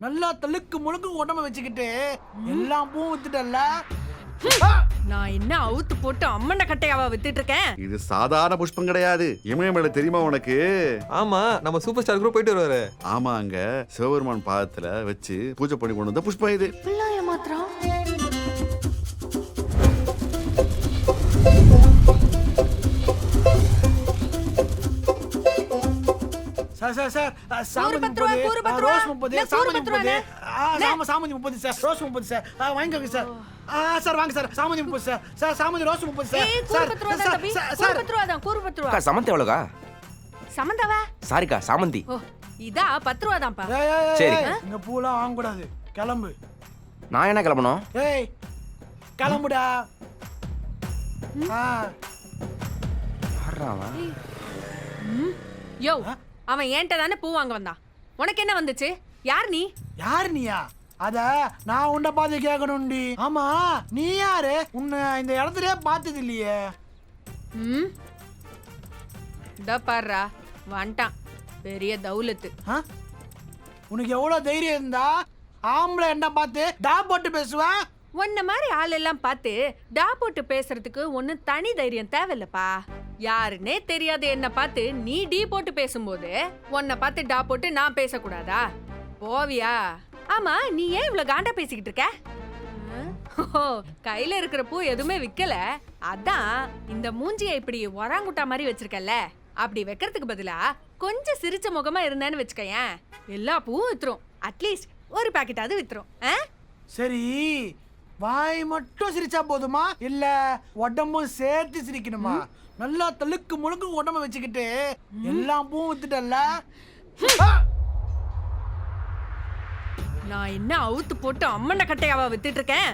நல்லா தழுக்கு முழுக்கு உடம்ப வச்சுக்கிட்டு எல்லாம் பூ வித்துட்டல்ல. நான் என்ன அவுத்து போட்டு அம்மனை கட்டையாவா வித்துட்டு இருக்கேன் இது சாதாரண புஷ்பம் கிடையாது. இமயமலை தெரியுமா உனக்கு? ஆமா நம்ம சூப்பர் ஸ்டார் கூட போயிட்டு வருவாரு. ஆமா அங்க சிவபெருமான் பாதத்துல வச்சு பூஜை பண்ணி கொண்டு வந்த புஷ்பம் இது. பிள்ளாய சார் சார் சாமந்தி முப்பது. ரோஸ் முப்பது. சாமந்தி முப்பது. சாம சாமந்தி முப்பது சார். ரோஸ் முப்பது சார். ஆ, வாங்கிக்கோங்க சார். ஆ சார் வாங்க சார். சாமந்தி முப்பது சார். சார் சாமந்தி ரோஸ் முப்பது சார். சார் பத்து ரூபா தான் சார், பத்து ரூபா தான் கூறு பத்து ரூபா. சமந்தி எவ்வளோக்கா? சமந்தாவா? சாரிக்கா சாமந்தி. இதா பத்து ரூபா தான்ப்பா. சரி. இங்க பூலாம் வாங்கக்கூடாது. கிளம்பு. நான் என்ன கிளம்பணும்? ஏய் கிளம்புடா. ஆ. யோ அவன் ஏன்ட்ட தானே பூ வாங்க வந்தான். உனக்கு என்ன வந்துச்சு? யார் நீ? யார் நீயா? அத நான் உன்னை பார்த்து கேட்கணும்டி. ஆமா நீ யாரு? உன்னை இந்த இடத்துலயே பார்த்தது இல்லையே. ம். இதா பாருடா வந்துட்டான். பெரிய தௌலத்து. ஆ? உனக்கு எவ்வளவு தைரியம் இருந்தா ஆம்பளை என்ன பார்த்து டா போட்டு பேசுவேன் உன்ன மாதிரி ஆள் எல்லாம் பார்த்து டா போட்டு பேசுறதுக்கு ஒண்ணு தனி தைரியம் தேவையில்லப்பா. யாருன்னே தெரியாது என்ன பார்த்து நீ டீ போட்டு பேசும்போது உன்னை பார்த்து டா போட்டு நான் பேசக்கூடாதா? போவியா? ஆமா நீ ஏன் இவ்வளவு காண்டா பேசிக்கிட்டு இருக்க? ஓ கையில இருக்கிற பூ எதுவுமே விக்கல. அதான் இந்த மூஞ்சியை இப்படி ஒராங்குட்டா மாதிரி வச்சிருக்கல அப்படி வைக்கிறதுக்கு பதிலா கொஞ்சம் சிரிச்ச முகமா இருந்தேன்னு வச்சுக்கயேன். எல்லா பூவும் வித்துரும். அட்லீஸ்ட் ஒரு பாக்கெட்டாவது வித்துரும். சரி வாய் மட்டும் சிரிச்சா போதுமா? இல்ல உடம்பும் சேர்த்து சிரிக்கணுமா? நல்லா தழுக்கு முழுக்கு உடம்ப வச்சுக்கிட்டு எல்லாம் பூ வித்துட்டல்ல! நான் என்ன அவுத்து போட்டு அம்மனை கட்டையாவா வித்துட்டு இருக்கேன்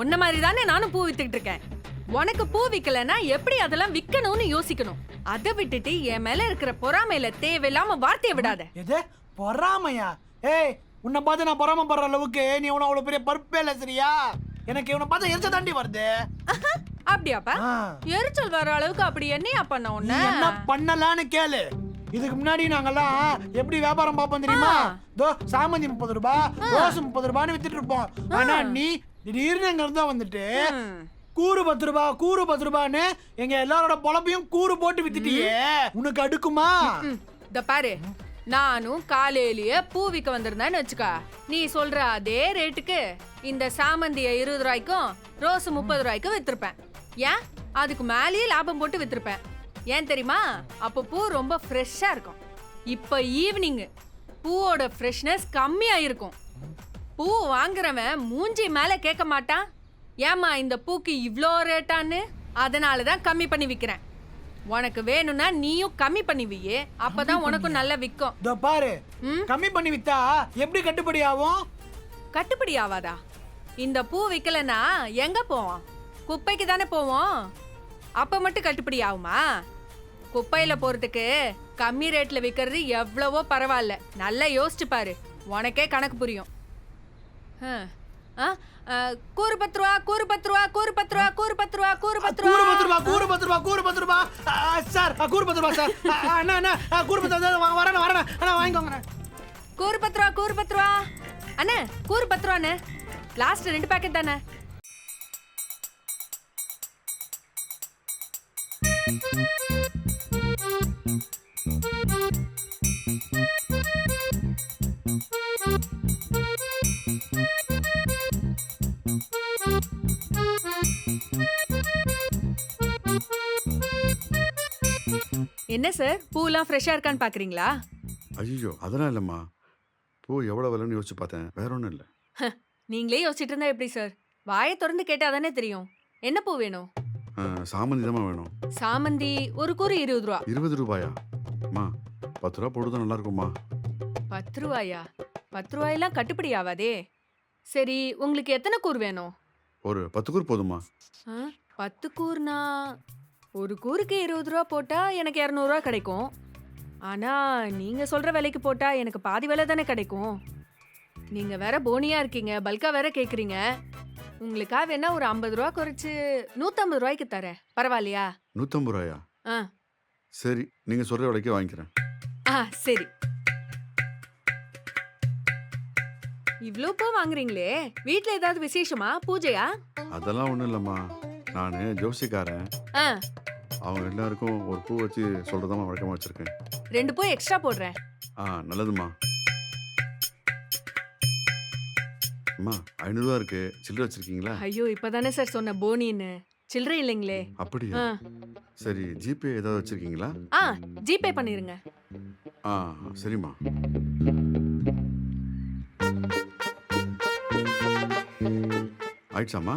உன்ன மாதிரி தானே நானும் பூ வித்துக்கிட்டு இருக்கேன் உனக்கு பூ விக்கலைன்னா எப்படி அதெல்லாம் விக்கணும்னு யோசிக்கணும்? அதை விட்டுட்டு என் மேல இருக்கிற பொறாமையில தேவையில்லாம வார்த்தையை விடாத. எது? பொறாமையா? ஏய் உன்னை பார்த்து நான் பொறாமப்படுற அளவுக்கு நீ உன அவ்வளவு பெரிய பருப்பே இல்ல சரியா? எனக்கு இவனை பார்த்தா எரிச்ச தாண்டி வருது. அப்படியாப்பா. எரிச்சல் வர அளவுக்கு அப்படி என்னையா பண்ண உன்ன? என்ன பண்ணலான்னு கேளு. இதுக்கு முன்னாடி நாங்கெல்லாம் எப்படி வியாபாரம் பார்ப்போம் தெரியுமா. தோ சாமந்தி முப்பது ரூபாய் ரோஸ் முப்பது ரூபான்னு வித்துட்டு இருப்போம். ஆனா நீ திடீர்னு எங்க இருந்தா வந்துட்டு. கூறு பத்து ரூபா கூறு பத்து ரூபான்னு எங்க எல்லாரோட பொழப்பையும் கூறு போட்டு வித்துட்டியே. உனக்கு அடுக்குமா? இந்த பாரு. நானும் காலையிலேயே பூ விற்க வந்திருந்தேன்னு வச்சுக்கா. நீ சொல்ற அதே ரேட்டுக்கு இந்த சாமந்திய இருபது ரூபாய்க்கும் ரோஸ் முப்பது ரூபாய்க்கும் வித்திருப்பேன். ஏன்? அதுக்கு மேலேயே லாபம் போட்டு வித்திருப்பேன். ஏன் தெரியுமா? அப்போ பூ ரொம்ப ஃப்ரெஷ்ஷாக இருக்கும். இப்போ ஈவினிங்கு பூவோட ஃப்ரெஷ்னஸ் கம்மியாக இருக்கும். பூ வாங்குறவன் மூஞ்சி மேலே கேட்க மாட்டான். ஏம்மா இந்த பூக்கு இவ்வளோ ரேட்டான்னு அதனால தான் கம்மி பண்ணி விற்கிறேன் உனக்கு வேணும்னா நீயும் கம்மி பண்ணி வியே அப்பதான் உனக்கும் நல்லா விற்கும். இதோ பாரு. ம்? கம்மி பண்ணி வித்தா எப்படி கட்டுப்படி ஆகும்? கட்டுப்படி ஆவாதா? இந்த பூ விற்கலன்னா எங்க போவோம்? குப்பைக்கு தானே போவோம்? அப்ப மட்டும் கட்டுப்படி ஆகுமா? குப்பையில போறதுக்கு கம்மி ரேட்ல விற்கிறது எவ்வளவோ பரவாயில்ல. நல்லா யோசிச்சு பாரு. உனக்கே கணக்கு புரியும். ஹம். கூறு பத்து ரூபா கூறு பத்து ரூபா கூறு பத்து ரூபா கூறு பத்து ரூபா கூறு பத்து கூறு பத்து ரூபா ரூபா கூறு பத்து ரூபா கூறு பத்து ரூபா சார். கூறு பத்து ரூபா சார் அண்ணா அண்ணா கூறு பத்து ரூபா வா- வரேண்ணா வரேண்ணா அண்ணா வாங்கிக்கோங்க கூறு பத்து ரூபா கூறு பத்து ரூபா அண்ணே. கூறு பத்து ரூபாண்ணே லாஸ்ட் ரெண்டு பேக்கெட் தானே? என்ன சார் பூலாம் ஃப்ரெஷ்ஷாக இருக்கான்னு பார்க்குறீங்களா ஐயோ அதெல்லாம் இல்லைம்மா. பூ எவ்வளோ விலைன்னு யோசிச்சு பார்த்தேன். வேற ஒன்றும் இல்லை. நீங்களே யோசிச்சுட்டு இருந்தா எப்படி சார் வாயை திறந்து கேட்டா தானே தெரியும். என்ன பூ வேணும்? சாமந்தி தான் வேணும். சாமந்தி ஒரு கூறு இருபது ரூபா. இருபது ரூபாயா? அம்மா பத்து ரூபா போடுதான் நல்லா இருக்கும்மா. பத்து ரூபாயா? பத்து ரூபாயெல்லாம் கட்டுப்படி ஆகாதே சரி உங்களுக்கு எத்தனை கூறு வேணும்? ஒரு பத்து கூர் போதுமா பத்து கூறுனா ஒரு கூறுக்கு இருபது ரூபா போட்டா எனக்கு இரநூறுவா கிடைக்கும். ஆனா நீங்க சொல்ற விலைக்கு போட்டா எனக்கு பாதி விலை தானே கிடைக்கும். நீங்க வேற போனியா இருக்கீங்க பல்கா வேற கேக்குறீங்க. உங்களுக்கா வேணா ஒரு ஐம்பது ரூபா குறைச்சு நூத்தம்பது ரூபாய்க்கு தரேன். பரவாயில்லையா? நூற்றம்பது ரூபாயா? ஆ. சரி நீங்கள் சொல்கிற விலைக்கே வாங்கிக்கிறேன். ஆ சரி. இவ்ளோ பூ வாங்குறீங்களே வீட்ல ஏதாவது விசேஷமா? பூஜையா? அதெல்லாம் ஒன்றும் இல்லைம்மா. நான் ஜோசிக்காரன். ஆ. அவங்க எல்லாருக்கும் ஒரு பூ வச்சு சொல்கிறதாம்மா வழக்கமாக வச்சுருக்கேன். ரெண்டு பூ எக்ஸ்ட்ரா போடுறேன். ஆ நல்லதும்மா. அம்மா ஐநூறுரூவா இருக்கு. சில்லறை வச்சிருக்கீங்களா? ஐயோ இப்பதானே சார் சொன்ன போனின்னு. சில்லறை இல்லைங்களே. அப்படியா? ஆ. சரி ஜிபே ஏதாவது வச்சிருக்கீங்களா? ஆ ஜிபே பண்ணிருங்க. ஆ சரிம்மா. ஆயிடுச்சாம்மா?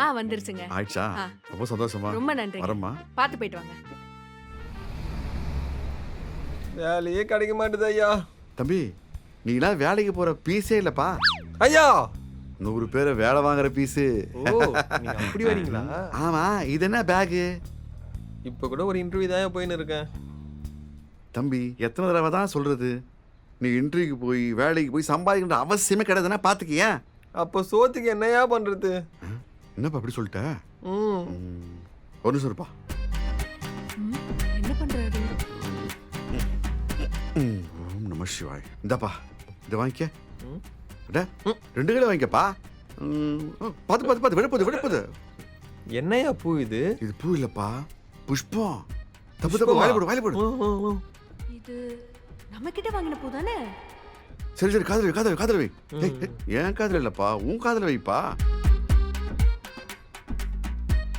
ஆ வந்துருச்சுங்க. ஆயிடுச்சா? ஆ. ரொம்ப சந்தோஷமா? ரொம்ப நன்றி வரம்மா. பார்த்து போயிட்டு வாங்க. வேலையே கிடைக்க மாட்டுது ஐயா. தம்பி நீலாம் வேலைக்கு போற பீஸே இல்லப்பா. ஐயா! நூறு பேரை வேலை வாங்குற பீஸு. ஓ நீங்க அப்படி வரீங்களா? ஆமா இது என்ன பேகு? இப்போ கூட ஒரு இன்டர்வியூ தான் போயின்னு இருக்கேன். தம்பி எத்தனை தடவை தான் சொல்றது? நீ இன்டர்வியூக்கு போய் வேலைக்கு போய் சம்பாதிக்கின்ற அவசியமே கிடையாதுன்னா பார்த்துக்கியேன் அப்போ சோத்துக்கு என்னையா பண்றது? என்னப்பா அப்படி சொல்லிட்ட? ஒரு நிமிஷம் இருப்பா. ம், என்ன பண்றாரு? ம், ஓம் நம சிவாய். இந்தாப்பா இதை வாங்கிக்க. ரெண்டு கிலோ வாங்கிக்கப்பா. ம், பார்த்து பார்த்து பார்த்து விடப்போது விடப்போது என்னையா பூ இது? இது பூ இல்லப்பா புஷ்பம். தப்பு தப்பு? வாயில போடு வாயில போடு. இது நம்ம கிட்ட வாங்கின பூ தானே? சரி சரி காதல் காதல் வை காதல் வை. என் காதல் இல்லப்பா? உன் காதல் வைப்பா.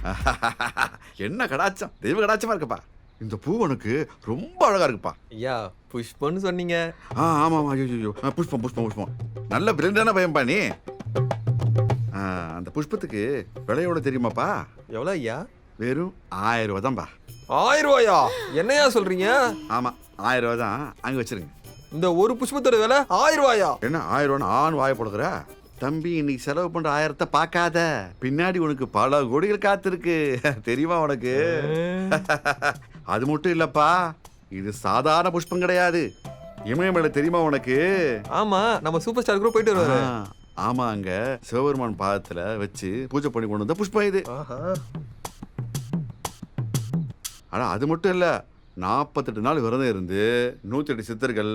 என்ன கடாச்சம்? தெய்வ கடாச்சமா இருக்கப்பா. இந்த பூ உனக்கு ரொம்ப அழகா இருக்குப்பா. ஐயா புஷ்பன்னு சொன்னீங்க. ஆ ஆமா ஆமா. ஐயோ ஐயோ ஆ, புஷ்பம் புஷ்பம் புஷ்பம். நல்ல பிரிண்டான பையன்பா நீ. ஆ, அந்த புஷ்பத்துக்கு விலையோட தெரியுமாப்பா? எவ்வளோ ஐயா? வெறும் ஆயிரம் ரூபா தான்பா. ஆயிரம் ரூபாயா? என்னையா சொல்றீங்க? ஆமா ஆயிரம் ரூபா தான். அங்க வச்சிருங்க. இந்த ஒரு புஷ்பத்தோட விலை ஆயிரம் ரூபாயா? என்ன ஆயிரம் ரூபான்னு ஆண் வாய போடுகிற தம்பி இன்னைக்கு செலவு பண்ற ஆயிரத்தை பார்க்காத. பின்னாடி உனக்கு பல கோடிகள் காத்திருக்கு. தெரியுமா உனக்கு? அது மட்டும் இல்லப்பா. இது சாதாரண புஷ்பம் கிடையாது. இமயமலை தெரியுமா உனக்கு? ஆமா நம்ம சூப்பர் ஸ்டார் கூட போயிட்டு வருவாரு. ஆமா அங்க சிவபெருமான் பாதத்துல வச்சு பூஜை பண்ணி கொண்டு வந்த புஷ்பம் இது. ஆனா அது மட்டும் இல்ல. நாற்பத்தெட்டு நாள் விரதம் இருந்து நூத்தி எட்டு சித்தர்கள்.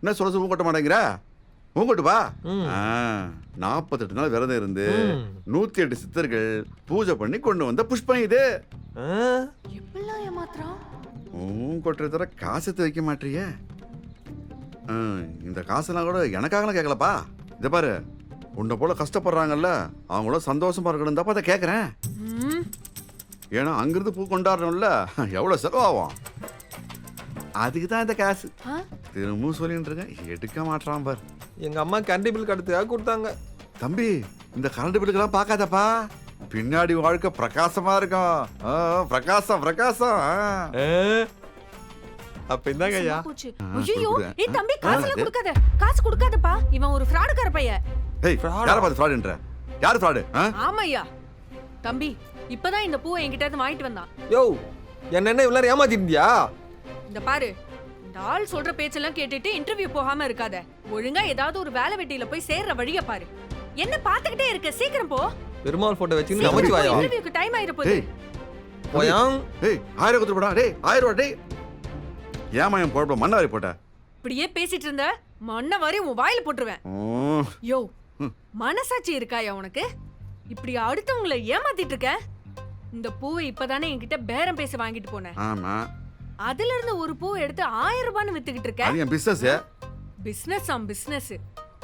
என்ன சொல்ல சொல்ல கொட்ட மாட்டேங்கிற? உங்கட்டு வா. நாற்பத்தெட்டு நாள் விரதம் இருந்து. நூத்தி எட்டு சித்தர்கள் பூஜை பண்ணி கொண்டு வந்த புஷ்பம் இது. ஆ, எப்படிலாம் ஏமாத்துறான்? உன் கொட்டுற தர காசு எடுத்து வைக்க மாட்டியே. இந்த காசெல்லாம் கூட எனக்காகலாம் கேட்கலப்பா இதை பாரு உன்னை போல கஷ்டப்படுறாங்கல்ல அவங்களும் சந்தோஷமா இருக்கணும் தான் அதை கேட்குறேன் ஏன்னா அங்கிருந்து பூ கொண்டாடுறோம்ல எவ்வளோ செலவாகும்? அதுக்கு தான் இந்த காசு. ஆ? திரும்பவும் சொல்லிட்டு இருக்கேன். எடுக்க மாட்டான் பார். எங்க அம்மா கரண்ட் பில் கடத்துக்காக கொடுத்தாங்க. தம்பி இந்த கரண்ட் பில்லுக்கெல்லாம் பார்க்காதப்பா. பின்னாடி வாழ்க்கை பிரகாசமா இருக்கும். ஆ, பிரகாசம் பிரகாசம். அப்ப இந்தாங்க ஐயா. ஐயோ. ஏய் தம்பி காசுல ஆ, கொடுக்காத. காசு கொடுக்காதப்பா. இவன் ஒரு ஃப்ராடுக்கார பையன். ஏய்? யாரை பார்த்து ஃப்ராடுன்ற யார் ஃப்ராடு ஆமாய்யா. தம்பி இப்பதான் இந்த பூவை என்கிட்ட இருந்து வாங்கிட்டு வந்தான். யோ என்ன என்ன இவ்வளோ ஏமாத்திருந்தியா இந்த பாரு இந்த ஆள் சொல்ற பேச்செல்லாம் கேட்டுட்டு இன்டர்வியூ போகாம இருக்காத. ஒழுங்கா ஏதாவது ஒரு வேலை வெட்டியில போய் சேர்ற வழிய பாரு. என்ன பாத்துக்கிட்டே இருக்க? சீக்கிரம் போ. பெருமாள் போட்டோ சீக்கிரம் நமச்சு வாயா? இன்டர்வியூக்கு டைம் ஆயிர போகுது. டேய் டேய் ஆயிரம் கொடுத்துருப்படா டேய் ஆயிரம் ரூபா டேய். ஏமா என் பொழப்ப மண்ண வாரி போட்ட? இப்படியே பேசிட்டு இருந்த மண்ண வாரி உன் வாயில போட்டுருவேன். ம், யோ. மனசாட்சி இருக்காயா உனக்கு? இப்படி அடுத்தவங்கள ஏமாத்திட்டு இருக்க? இந்த பூவை இப்பதானே என்கிட்ட பேரம் பேசி வாங்கிட்டு போனேன் ஆமா. அதுல இருந்து ஒரு பூவை எடுத்து ஆயிரம் ரூபான்னு வித்துக்கிட்டு இருக்க? அது என் பிசினஸ் பிசினஸ் ஆம் பிசினஸ்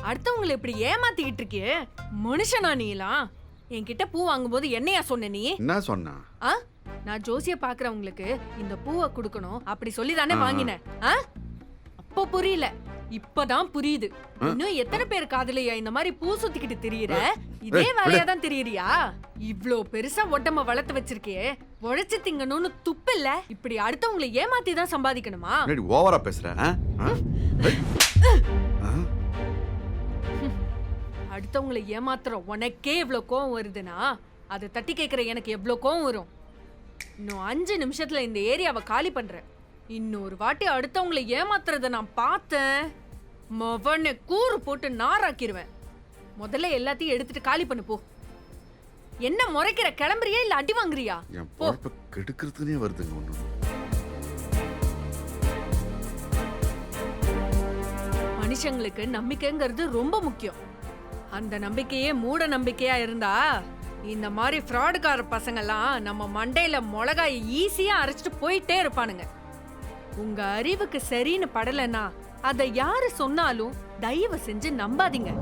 அடுத்தவங்களை இப்படி ஏமாத்திக்கிட்டு இருக்கியே? மனுஷனா நீலாம் என்கிட்ட பூ வாங்கும்போது என்னையா சொன்ன நீ? என்ன சொன்னா? ஆ? நான் ஜோசிய பாக்குறவங்களுக்கு இந்த பூவை கொடுக்கணும். அப்படி சொல்லி தானே. வாங்கினேன். ஆ? அப்போ புரியல. இப்பதான் புரியுது. இன்னும் எத்தனை பேர் காதலியா இந்த மாதிரி பூ சுத்திக்கிட்டு திரியுற? இதே வேலையா தான் தெரியறியா? இவ்ளோ பெருசா ஒட்டம வளர்த்து வச்சிருக்கியே உழைச்சு திங்கணும்னு துப்பு இல்ல. இப்படி அடுத்தவங்களை ஏமாத்தி தான் சம்பாதிக்கணுமா ஓவரா பேசுற? அடுத்தவங்களை ஏமாத்துற உனக்கே இவ்ளோ கோவம் வருதுன்னா அதை தட்டி கேட்குற எனக்கு எவ்வளோ கோவம் வரும்? இன்னும் அஞ்சு நிமிஷத்துல இந்த ஏரியாவை காலி பண்றேன். இன்னொரு வாட்டி அடுத்தவங்களை ஏமாத்துறத நான் பார்த்தேன். மவனை கூறு போட்டு நாராக்கிருவேன் முதல்ல எல்லாத்தையும் எடுத்துட்டு காலி பண்ணு போ. என்ன முறைக்கிற கிளம்புறியா இல்ல அடி வாங்குறியா? என் பொழப்ப கெடுக்கிறதுனே வருதுங்க ஒண்ணு. மனுஷங்களுக்கு நம்பிக்கைங்கிறது ரொம்ப முக்கியம். அந்த நம்பிக்கையே மூட நம்பிக்கையா இருந்தா இந்த மாதிரி ஃப்ராடுக்கார பசங்கெல்லாம் நம்ம மண்டையில மிளகாய் ஈஸியா அரைச்சிட்டு போயிட்டே இருப்பானுங்க. உங்க அறிவுக்கு சரின்னு படலைன்னா அதை யாரு சொன்னாலும் தயவு செஞ்சு நம்பாதீங்க.